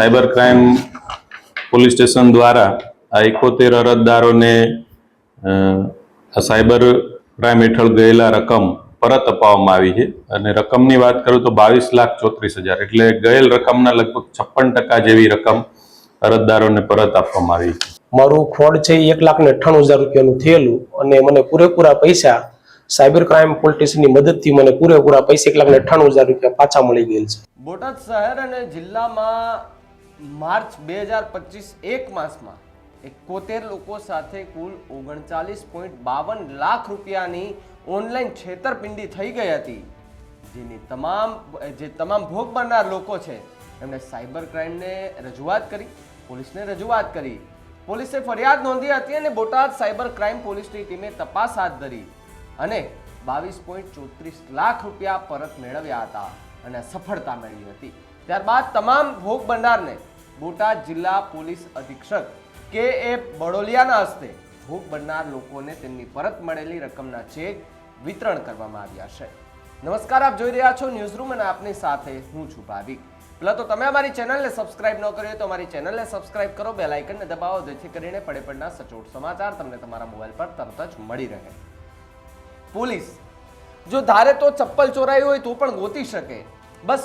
Cyber crime police station દ્વારા આ એકોતેર અરજદારોને સાયબર ક્રાઇમ હેઠળ ગયેલા રકમ પરત અપાવવામાં આવી છે. અને રકમની વાત કરું તો બાવીસ લાખ ચોત્રીસ હજાર. એટલે ગયેલ રકમના લગભગ છપ્પન ટકા જેવી રકમ અરજદારોને પરત આપવામાં આવી છે. મારું ફ્રોડ છે એ એક લાખ ને અઠ્ઠાણું હજાર રૂપિયાનું થયેલું અને મને પૂરેપૂરા પૈસા સાયબર ક્રાઇમ પોલીસની મદદથી મને પૂરેપૂરા પૈસા એક લાખ ને અઠ્ઠાણું હજાર રૂપિયા પાછા મળી ગયેલ છે. બોટાદ શહેર અને જિલ્લામાં માર્ચ બે હજાર પચીસ એક માસમાં એકોતેર લોકો સાથે કુલ ઓગણચાલીસ પોઈન્ટ બાવન લાખ રૂપિયાની ઓનલાઈન છેતરપિંડી થઈ ગઈ હતી. જેની તમામ, જે તમામ ભોગ બનનાર લોકો છે એમણે સાયબર ક્રાઇમને રજૂઆત કરી, પોલીસને રજૂઆત કરી. પોલીસે ફરિયાદ નોંધી હતી અને બોટાદ સાયબર ક્રાઇમ પોલીસની ટીમે તપાસ હાથ ધરી અને બાવીસ પોઈન્ટ ચોત્રીસ લાખ રૂપિયા પરત મેળવ્યા હતા અને સફળતા મેળવી હતી. ત્યારબાદ તમામ ભોગ બનનારને બોટાદ જિલ્લા પોલીસ અધિક્ષક કે એ બડોલિયાના હસ્તે ભૂખ બનનાર લોકોને તેમની પરત મળેલી રકમના ચેક વિતરણ કરવામાં આવ્યા છે. નમસ્કાર, આપ જોઈ રહ્યા છો ન્યૂઝરૂમ અને આપની સાથે હું છું ભાવિક. પહેલા તો તમે અમારી ચેનલને સબસ્ક્રાઇબ ન કરી તો અમારી ચેનલને સબસ્ક્રાઇબ કરો બેલ આઇકનને દબાવો, જેથી કરીને પડે પડના સચોટ સમાચાર તમને તમારા મોબાઈલ પર તરત જ મળી રહે. પોલીસ, જો ધારે તો ચપ્પલ ચોરાઈ હોય તો પણ ગોતી શકે. બસ,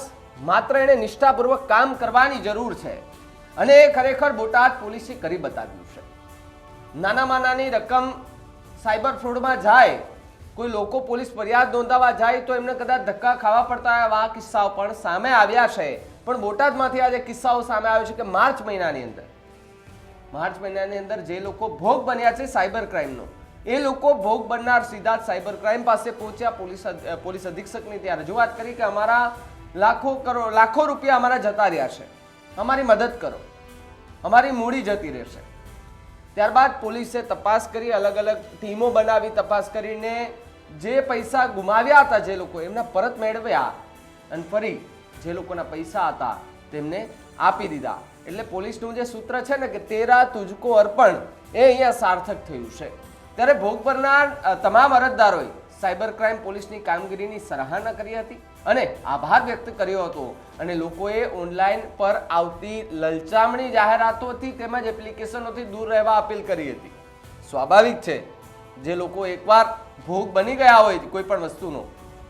માત્ર એણે નિષ્ઠાપૂર્વક કામ કરવાની જરૂર છે. અને એ ખરેખર બોટાદ પોલીસે કરી બતાવ્યું છે. નાનામાં નાની રકમ સાયબર ફ્રોડમાં જાય, કોઈ લોકો પોલીસ ફરિયાદ નોંધાવા જાય તો એમને કદાચ ધક્કા ખાવા પડતા આવા કિસ્સાઓ પણ સામે આવ્યા છે. પણ બોટાદમાંથી આજે કિસ્સાઓ સામે આવ્યો છે કે માર્ચ મહિનાની અંદર. માર્ચ મહિનાની અંદર જે લોકો ભોગ બન્યા છે સાયબર ક્રાઇમનો, એ લોકો ભોગ બનનાર સીધા સાયબર ક્રાઇમ પાસે પહોંચ્યા. પોલીસ પોલીસ અધિક્ષકની ત્યાં રજૂઆત કરી કે અમારા લાખો કરોડ, લાખો રૂપિયા અમારા જતા રહ્યા છે. અમારી મદદ કરો. અમારી મૂડી જતી રહેશે. ત્યારબાદ પોલીસે તપાસ કરી, અલગ અલગ ટીમો બનાવી તપાસ કરીને જે પૈસા ગુમાવ્યા હતા જે લોકો, એમના પરત મેળવ્યા અને ફરી જે લોકોના પૈસા હતા તેમને આપી દીધા. એટલે પોલીસનું જે સૂત્ર છે ને કે તેરા તુજકો અર્પણ, એ અહીંયા સાર્થક થયું છે. ત્યારે ભોગ બનનાર તમામ અરજદારોએ સાયબર ક્રાઇમ પોલીસની કામગીરીની સરાહના કરી હતી. અને આભાર વ્યક્ત કર્યો હતો. અને લોકોએ ઓનલાઈન પર આવતી લલચામણી જાહેરાતોથી તેમજ એપ્લિકેશનોથી દૂર રહેવા અપીલ કરી હતી. સ્વાભાવિક છે, જે લોકો એકવાર ભોગ બની ગયા હોય કોઈ પણ વસ્તુનો,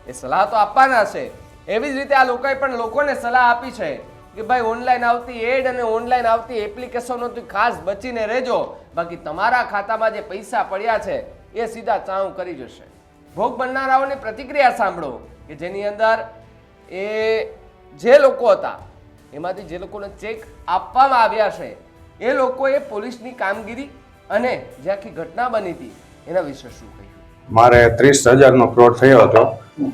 એ સલાહ તો આપવાના છે. એવી જ રીતે આ લોકોએ પણ લોકોને સલાહ આપી છે કે ભાઈ ઓનલાઈન આવતી એડ અને ઓનલાઈન આવતી એપ્લિકેશનોથી ખાસ બચીને રહેજો. બાકી તમારા ખાતામાં જે પૈસા પડ્યા છે, એ સીધા ચાઉ કરી જશે. ભોગ બનનારાઓની પ્રતિક્રિયા સાંભળો કે જેની અંદર એ જે લોકો હતા, એમાંથી જે લોકોને ચેક આપવામાં આવ્યા છે, એ લોકોએ પોલીસની કામગીરી અને જે આખી ઘટના બની હતી, એના વિશે શું કહ્યું? મારે ત્રીસ હજારનો ફ્રોડ થયો હતો.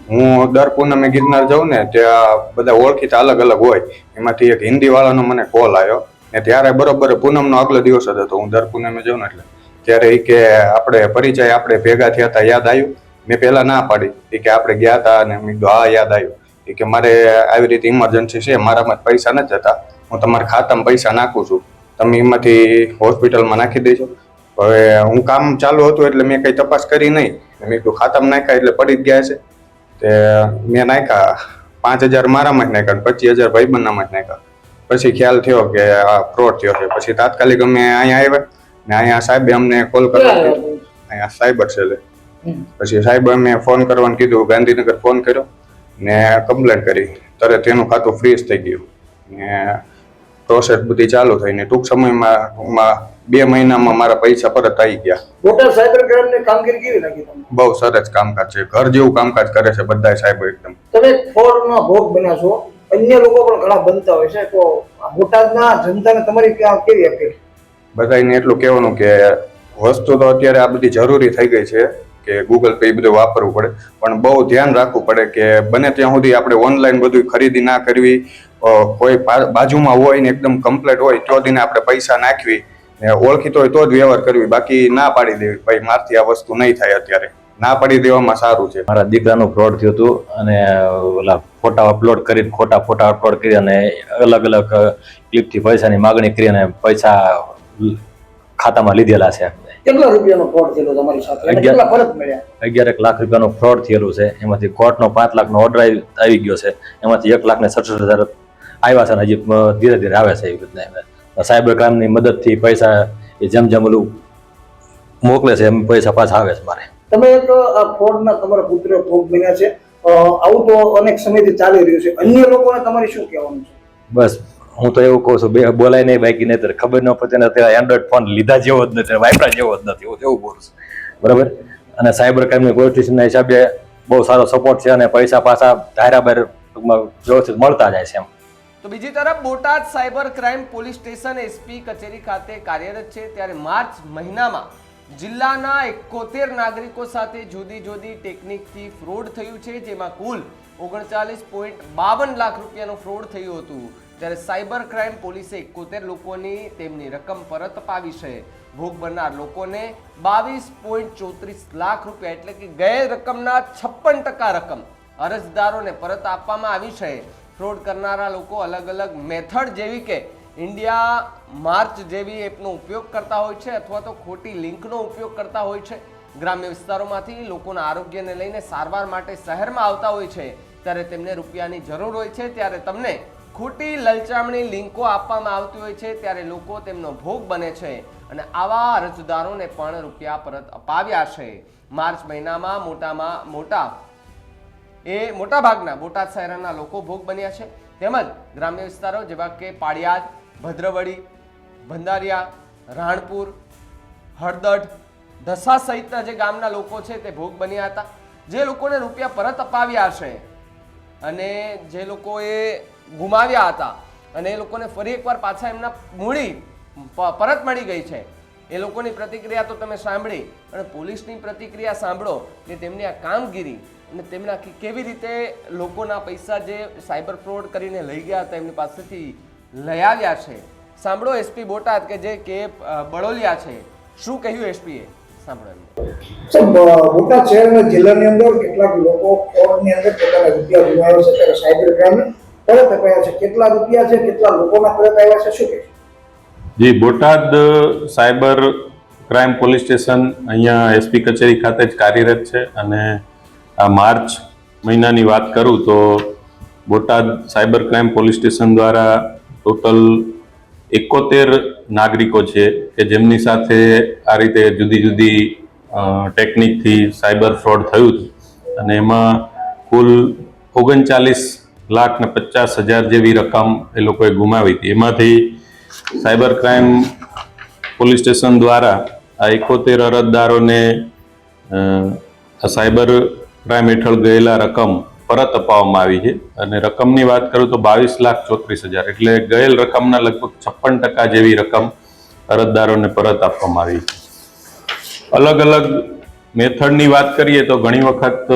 હું દર પૂનમે ગિરનાર જાઉં ને, ત્યાં બધા ઓળખીતા અલગ અલગ હોય. એમાંથી એક હિન્દીવાળાનો મને કોલ આવ્યો. ને ત્યારે બરોબર પૂનમનો આગલો દિવસ જ હતો. હું દર પૂનમે જાઉં ને એટલે. ત્યારે એ કે આપણે પરિચય આપણે ભેગા થયા હતા, યાદ આવ્યું. મેં પહેલા ના પાડી. એ કે આપણે ગયા હતા અને મેં કીધું હા યાદ આવ્યું. એ કે મારે આવી રીતે ઇમરજન્સી છે મારામાં પૈસા નથી જતા. હું તમારા ખાતામાં પૈસા નાખું છું. તમે એમાંથી હોસ્પિટલમાં નાખી દેજો. હવે હું કામ ચાલુ હતું એટલે મેં કંઈ તપાસ કરી નહીં. મેં કીધું ખાતામાં નાખ્યા એટલે પડી જ ગયા છે. તે મેં નાખ્યા પાંચ હજાર મારામાં જ નાખ્યા પચીસ હજાર ભાઈબંધનામાં જ નાખ્યા. પછી ખ્યાલ થયો કે આ ફ્રોડ થયો છે. પછી તાત્કાલિક અમે અહીંયા આવ્યા ને અહીંયા સાહેબે અમને કોલ કરવા અહીંયા અહીંયા સાયબર સેલે. પછી સાહેબ અમે ફોન કરવાનું કીધું ગાંધીનગર ફોન કર્યો ને કમ્પ્લેન કરી. તરત એનું ખાતું ફ્રીઝ થઈ ગયું. ને પ્રોસેસ બધી ચાલુ થઈ ને ટૂંક સમયમાં બે મહિનામાં મારા પૈસા પરત આવી ગયા. મોટા સાયબર ક્રાઇમની કામગીરી કેવી લાગી તમને? બહુ સરસ કામકાજ છે. ઘર જેવું કામકાજ કરે છે બધા સાહેબ એકદમ. તમે ફ્રોડનો ભોગ બન્યા છો. અન્ય લોકો પણ ઘણા બનતા હોય છે. તો બોટાદના જનતાને તમારી ક્યાં કેવી અપીલ? બધાને એટલું કહેવાનું કે વસ્તુ તો અત્યારે આ બધી જરૂરી થઈ ગઈ છે. કે ગૂગલ પે એ બધું વાપરવું પડે. પણ બહુ ધ્યાન રાખવું પડે કે બને ત્યાં સુધી આપણે ઓનલાઈન બધું ખરીદી ના કરવી. કોઈ બાજુમાં હોય ને એકદમ કમ્પ્લેટ હોય, તો દિને આપણે પૈસા નાખવી. ને ઓળખીતો હોય તો જ વ્યવહાર કરવી. બાકી ના પાડી દેવી. ભાઈ, મારથી આ વસ્તુ નહીં થાય અત્યારે. ના પાડી દેવામાં સારું છે. મારા દીકરાનું ફ્રોડ થયું હતું અને, ઓલા ફોટા અપલોડ કરી, ખોટા ફોટા અપલોડ કરી અને અલગ અલગ ક્લિપથી પૈસાની માગણી કરી અને પૈસા ખાતામાં લીધેલા છે. કેટલા રૂપિયાનો ફ્રોડ થયેલો તમારી સાથે. કેટલા પરત મળ્યા? અગિયાર એક લાખ રૂપિયાનો ફ્રોડ થયેલું છે. એમાંથી કોર્ટનો પાંચ લાખનો ઓર્ડર આવી ગયો છે. એમાંથી એક લાખ ને સડસઠ હજાર આવ્યા છે હજી ધીરે ધીરે આવે છે એવી રીતના સાયબર ક્રાઇમની મદદથી પૈસા એ જેમ જેમ ઓલું મોકલે છે એમ પૈસા પાછા આવે છે મારે. તમે એક આ ફ્રોડના તમારા પુત્ર ભોગ બન્યા છે. આવું તો અનેક સમયથી ચાલી રહ્યું છે. અન્ય લોકોને તમારે શું કહેવાનું છે? બસ હું તો એવું કહું છું, બે બોલાય નહીં, બાકી નહીં ખબર ન પડતી અત્યારે એન્ડ્રોઈડ ફોન લીધા જેવો જ નથી વાપરા જેવો જ નથી એવું બોલું છું. બરાબર? અને સાયબર ક્રાઇમની પોલિસ્ટેશનના હિસાબે બહુ સારો સપોર્ટ છે અને પૈસા પાછા ધારા બાર ટૂંકમાં વ્યવસ્થિત મળતા જાય છે એમ. તો બીજી તરફ Botad cyber crime police station SP કચેરી ખાતે કાર્યરત છે. ત્યારે માર્ચ મહિનામાં જિલ્લાના એકોતેર નાગરિકો સાથે જુદી જુદી ટેકનિકથી ફ્રોડ થયું છે, જેમાં કુલ ઓગણચાલીસ પોઈન્ટ બાવન લાખ રૂપિયાનું ફ્રોડ થયું હતું. ત્યારે સાયબર ક્રાઇમ પોલીસે એકોતેર લોકોની તેમની રકમ પરત અપાવી છે. ભોગ બનનાર લોકોને બાવીસ પોઈન્ટ ચોત્રીસ લાખ રૂપિયા એટલે કે ગયેલ રકમના છપ્પન ટકા રકમ અરજદારોને પરત આપવામાં આવી છે. ફ્રોડ કરનારા લોકો અલગ અલગ મેથડ જેવી કે ઇન્ડિયા માર્ચ જેવી એપનો ઉપયોગ કરતા હોય છે અથવા તો ખોટી લિંકનો ઉપયોગ કરતા હોય છે. ગ્રામ્ય વિસ્તારોમાંથી લોકોના આરોગ્યને લઈને સારવાર માટે શહેરમાં આવતા હોય છે. ત્યારે તેમને રૂપિયાની જરૂર હોય છે. ત્યારે તમને ખોટી લલચામણી લિંકો આપવામાં આવતી હોય છે, ત્યારે લોકો તેમનો ભોગ બને છે અને આવા અરજદારોને પણ રૂપિયા પરત અપાવ્યા છે. માર્ચ મહિનામાં મોટામાં મોટા એ મોટાભાગના બોટાદ શહેરના લોકો ભોગ બન્યા છે. તેમજ ગ્રામ્ય વિસ્તારો જેવા કે પાળિયાદ ભદ્રવડી ભંડારિયા, રાણપુર, હળદડ ધસા સહિતના જે ગામના લોકો છે તે ભોગ બન્યા હતા. જે લોકોને રૂપિયા પરત અપાવ્યા છે અને જે લોકોએ ગુમાવ્યા હતા. અને એ લોકોને ફરી એકવાર પાછા એમના મૂડી પરત મળી ગઈ છે. એ લોકોની પ્રતિક્રિયા તો તમે સાંભળી અને પોલીસની પ્રતિક્રિયા સાંભળો કે તેમની આ કામગીરી અને તેમના કેવી રીતે લોકોના પૈસા જે સાયબર ફ્રોડ કરીને લઈ ગયા હતા એમની પાસેથી લઈ આવ્યા છે. સાંભળો એસપી બોટાદ કે જે કે બળોલિયા છે. શું કહ્યું એસપીએ સાંભળો બોટાદ શહેર અને જિલ્લાની અંદર કેટલાક લોકો ફ્રોડની અંદર પોતાના રૂપિયા ગુમાવ્યા છે, ત્યારે સાયબર ક્રાઇમે પરત અપાયા છે, કેટલા રૂપિયા છે, કેટલા લોકોના પરત આવ્યા છે, શું કે જી, Botad cyber crime police station અહીંયા એસપી કચેરી ખાતે જ કાર્યરત છે અને આ માર્ચ મહિનાની વાત કરું તો Botad cyber crime police station દ્વારા ટોટલ એકોતેર નાગરિકો છે કે જેમની સાથે આ રીતે જુદી જુદી ટેકનિકથી સાયબર ફ્રોડ થયું હતું અને એમાં કુલ ઓગણચાલીસ લાખ ને પચાસ હજાર જેવી રકમ એ લોકોએ ગુમાવી હતી. એમાંથી સાયબર ક્રાઇમ પોલીસ સ્ટેશન દ્વારા આ એકોતેર અરજદારોને સાયબર ક્રાઇમ હેઠળ ગયેલા રકમ પરત અપાવવામાં આવી છે. અને રકમની વાત કરું તો બાવીસ લાખ ચોત્રીસ હજાર. એટલે ગયેલ રકમના લગભગ છપ્પન ટકા જેવી રકમ અરજદારોને પરત આપવામાં આવી છે. અલગ અલગ મેથડની વાત કરીએ તો ઘણી વખત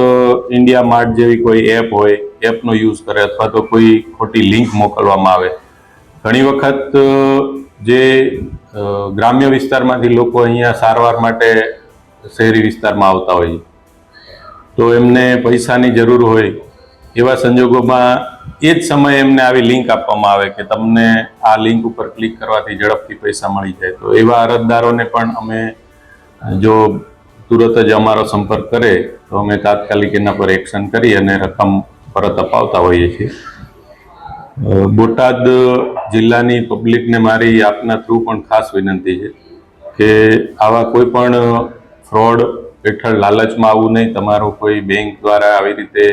ઇન્ડિયા માર્ટ જેવી કોઈ એપ હોય એપનો યુઝ કરે અથવા તો કોઈ ખોટી લિંક મોકલવામાં આવે. ઘણી વખત જે ગ્રામ્ય વિસ્તારમાંથી લોકો અહીંયા સારવાર માટે શહેરી વિસ્તારમાં આવતા હોય તો એમને પૈસાની જરૂર હોય, એવા સંજોગોમાં એ જ સમયે એમને આવી લિંક આપવામાં આવે કે તમને આ લિંક ઉપર ક્લિક કરવાથી ઝડપથી પૈસા મળી જાય. તો એવા અરજદારોને પણ અમે જો તુરત જ અમારો સંપર્ક કરે, તો અમે તાત્કાલિક એના પર એક્શન કરી અને રકમ પરત અપાવતા હોઈએ છીએ. બોટાદ જિલ્લાની પબ્લિકને મારી આપના થ્રુ પણ ખાસ વિનંતી છે કે આવા કોઈ પણ ફ્રોડ હેઠળ લાલચમાં આવવું નહીં, તમારો કોઈ બેંક દ્વારા આવી રીતે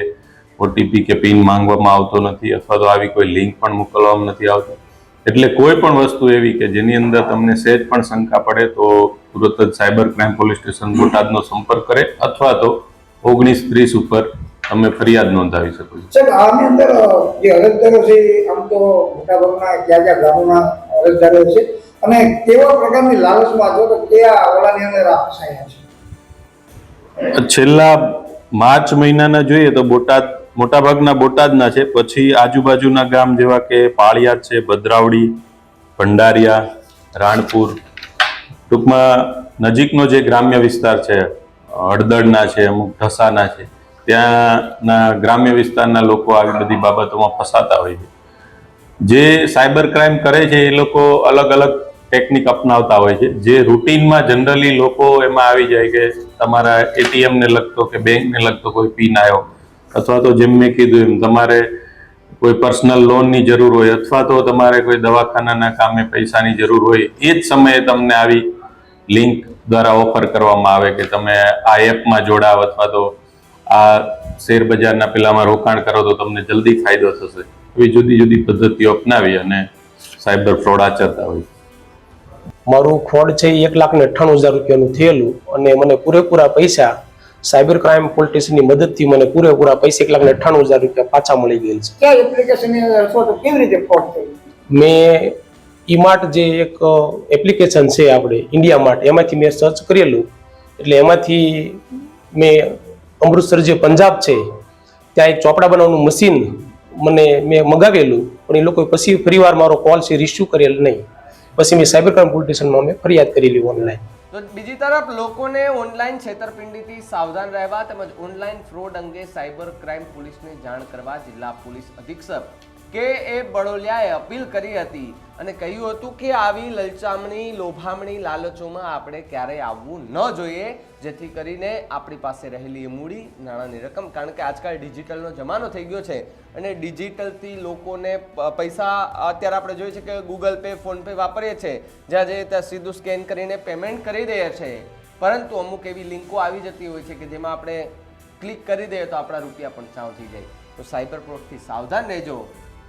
ઓટીપી કે પિન માંગવામાં આવતો નથી અથવા તો આવી કોઈ લિંક પણ મોકલવામાં નથી આવતી. એટલે કોઈ પણ વસ્તુ એવી કે જેની અંદર તમને સહેજ પણ શંકા પડે તો તુરત જ સાયબર ક્રાઇમ પોલીસ સ્ટેશન બોટાદનો સંપર્ક કરે અથવા તો ઓગણીસ ત્રીસ ઉપર તમે ફરિયાદ નોંધાવી શકો છો. સર આની અંદર જે અરજદારો છે આમ તો મોટાભાગના ક્યાં ક્યાં ગામોના અરજદારો છે? અને કેવા પ્રકારની લાલચમાં અથવા તો કયા ઓલાની અંદર આ છે? છેલ્લા માર્ચ મહિનાના જોઈએ તો બોટાદ મોટાભાગના બોટાદના છે. પછી આજુબાજુના ગામ જેવા કે પાળિયા છે ભદ્રાવડી ભંડારિયા રાણપુર ટૂંકમાં નજીકનો જે ગ્રામ્ય વિસ્તાર છે હળદળના છે, અમુક ઢસાના છે, ત્યાંના ગ્રામ્ય વિસ્તારના લોકો આવી બધી બાબતોમાં ફસાતા હોય છે. જે સાયબર ક્રાઇમ કરે છે, એ લોકો અલગ અલગ ટેકનિક અપનાવતા હોય છે. જે રૂટીનમાં જનરલી લોકો એમાં આવી જાય કે તમારા એટીએમને લગતો કે બેંકને લગતો કોઈ પિન આવ્યો, અથવા તો જેમ મેં કીધું એમ તમારે કોઈ પર્સનલ લોનની જરૂર હોય, અથવા તો તમારે કોઈ દવાખાનાના કામે પૈસાની જરૂર હોય, એ જ સમયે તમને આવી લિંક દ્વારા ઓફર કરવામાં આવે કે તમે આ એપમાં જોડાવ અથવા તો આ શેર બજારના પેલામાં રોકાણ કરો તો તમને જલ્દી ફાયદો થશે. એવી જુદી જુદી પદ્ધતિઓ અપનાવી અને સાયબર ફ્રોડ આચરતા હોય. મારું ફ્રોડ છે એક લાખ ને અઠ્ઠાણું હજાર રૂપિયાનું થયેલું અને મને પૂરેપૂરા પૈસા સાયબર ક્રાઇમ પોલિટિશિયનની મદદથી મને પૂરેપૂરા પૈસા એક લાખ ને અઠ્ઠાણું હજાર રૂપિયા પાછા મળી ગયેલ છે. મેં ઈમાર્ટ જે એક એપ્લિકેશન છે આપણે ઇન્ડિયા માર્ટ એમાંથી મેં સર્ચ કરેલું. એટલે એમાંથી મેં અમૃતસર જે પંજાબ છે, ત્યાં એક ચોપડા બનાવવાનું મશીન મને મેં મગાવેલું, પણ એ લોકોએ પછી ફરીવાર મારો કોલ છે રિસ્યુ કરેલ નહીં. પછી મેં સાયબર ક્રાઇમ પોલીસ સ્ટેશનમાં મેં ફરિયાદ કરેલી ઓનલાઈન તો બીજી તરફ લોકોને ઓનલાઈન છેતરપિંડીથી સાવધાન રહેવા તેમજ ઓનલાઈન ફ્રોડ અંગે સાયબર ક્રાઇમ પોલીસને જાણ કરવા જિલ્લા પોલીસ અધિક્ષક કે એ બડોલિયાએ અપીલ કરી હતી અને કહ્યું હતું કે આવી લલચામણી, લોભામણી લાલચોમાં આપણે ક્યારેય આવવું ન જોઈએ, જેથી કરીને આપણી પાસે રહેલી મૂડી, નાણાંની રકમ. કારણ કે આજકાલ ડિજિટલનો જમાનો થઈ ગયો છે અને ડિજિટલથી લોકોને પૈસા અત્યારે આપણે જોઈએ છીએ કે ગૂગલ પે ફોનપે વાપરીએ છીએ જ્યાં જઈએ ત્યાં સીધું સ્કેન કરીને પેમેન્ટ કરી દઈએ છીએ પરંતુ અમુક એવી લિંકો આવી જતી હોય છે કે જેમાં આપણે ક્લિક કરી દઈએ તો આપણા રૂપિયા પણ ચાવ થઈ જાય. તો સાયબર ફ્રોડથી સાવધાન રહેજો.